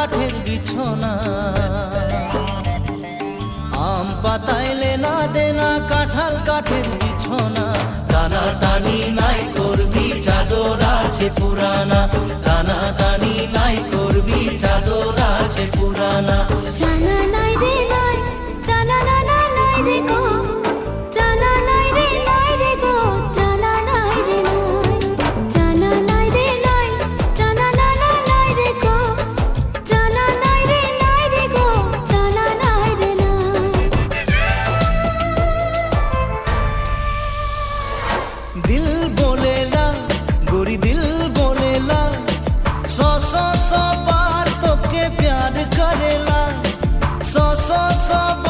কাঠের বিছনা। আম পাতাইলে না দেনা, কাঁঠাল কাঠের বিছনা। টানা টানি নাই করবি, চাদর আছে পুরানা। টানা টানি নাই করবি, চাদর আছে পুরানা। so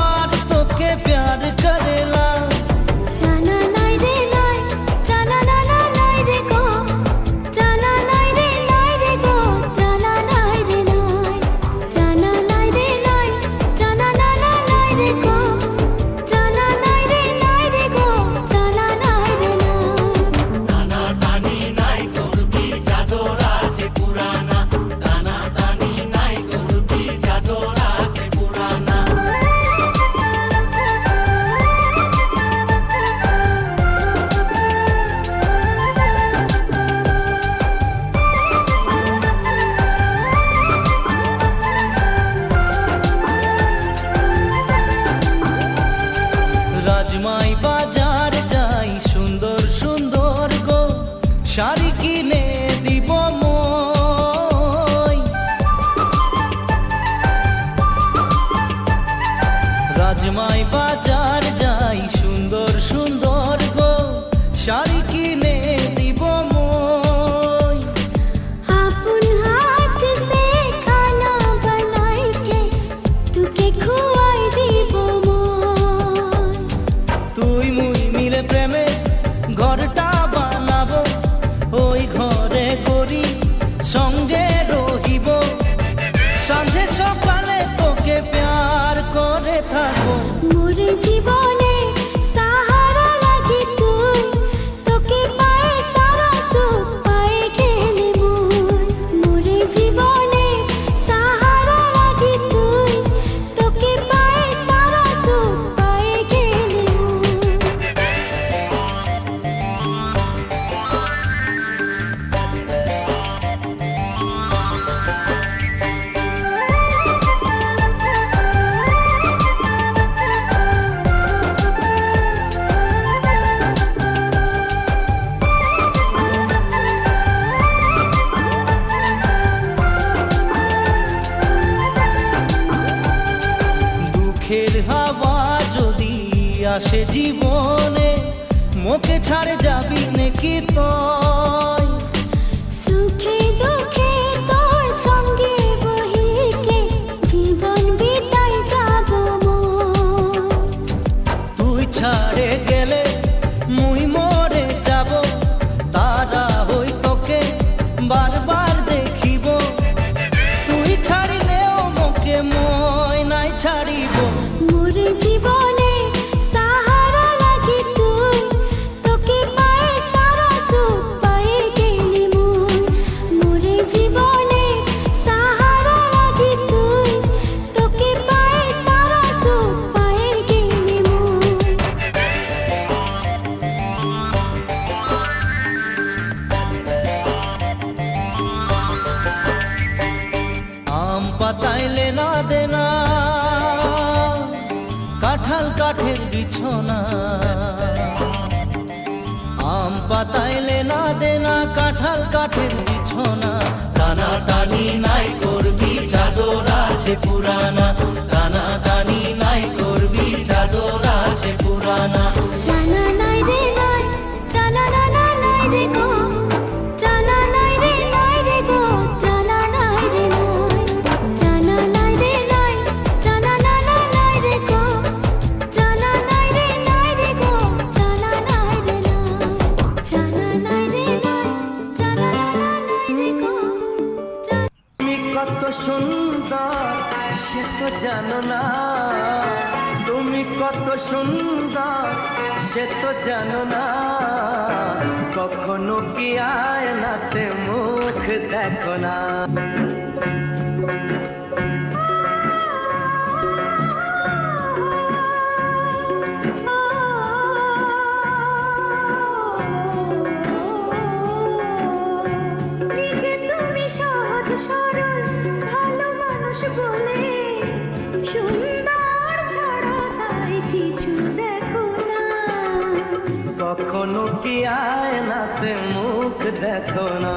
আজমাই বাজারে আসে জীবনে মোকে ছাড়ে যাবি নাকি তো কাঠের বিছনা। টানা টানি নাই করবি, চাদর আছে পুরানা। টানা টানি নাই করবি, চাদর আছে পুরানা। সুন্দর, সে তো জানো না। তুমি কত সুন্দর, সে তো জানো না। কখনো কি আয় আয়নাতে মুখ দেখো না? দেখো না।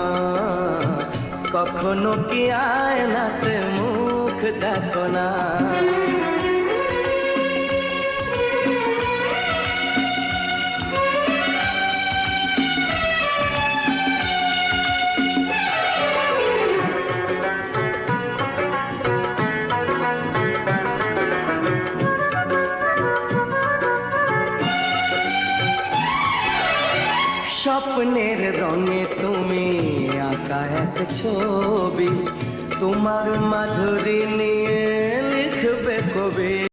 কখনো কি আয়নাতে মুখ দেখো না? স্বপ্নের রঙে তুমি আঁকা এক ছবি। তোমার মাধুরী নিয়ে লিখবে কবি।